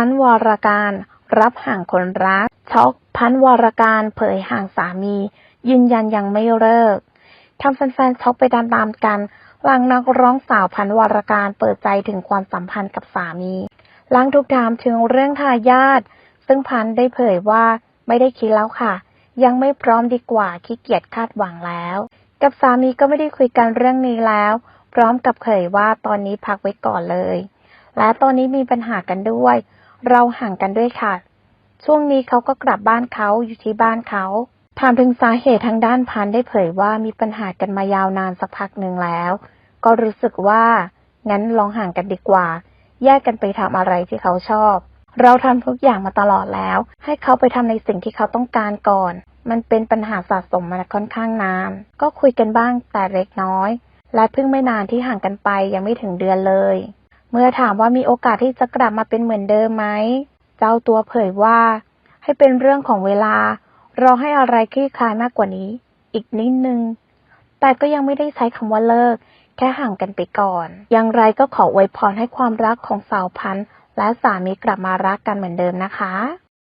พันธ์วรการ รับห่างคนรัก ช็อกพันธ์วรการเผยห่างสามี ยืนยันยังไม่เลิกทำแฟนๆช็อกไปตามๆกันหลังนักร้องสาวพันธ์วรการเปิดใจถึงความสัมพันธ์กับสามีหลังถูกถามถึงเรื่องทายาทซึ่งพันธ์ได้เผยว่าไม่ได้คิดแล้วค่ะ ยังไม่พร้อมดีกว่าขี้เกียจคาดหวังแล้ว กับสามีก็ไม่ได้คุยกันเรื่องนี้แล้ว พร้อมกับเผยว่าตอนนี้พักไว้ก่อนเลย และตอนนี้มีปัญหากันด้วย เราห่างกันด้วยค่ะ ช่วงนี้เขาก็กลับบ้านเขาอยู่ที่บ้านเขา ถามถึงสาเหตุทางด้านพันได้เผยว่ามีปัญหากันมายาวนานสักพักหนึ่งแล้ว ก็รู้สึกว่า งั้นลองห่างกันดีกว่า แยกกันไปทำอะไรที่เขาชอบ เราทำทุกอย่างมาตลอดแล้ว ให้เขาไปทำในสิ่งที่เขาต้องการก่อน มันเป็นปัญหาสะสมมาค่อนข้างนาน ก็คุยกันบ้างแต่เล็กน้อย และเพิ่งไม่นานที่ห่างกันไปยังไม่ถึงเดือนเลย เมื่อถามว่ามีโอกาสที่จะกลับมาเป็นเหมือนเดิมไหม เจ้าตัวเผยว่า ให้เป็นเรื่องของเวลา รอให้อะไรคลี่คลายมากกว่านี้ อีกนิดนึง แต่ก็ยังไม่ได้ใช้คำว่าเลิก แค่ห่างกันไปก่อน อย่างไรก็ขออวยพรให้ความรักของสาวพันธ์และสามีกลับมารักกันเหมือนเดิมนะคะ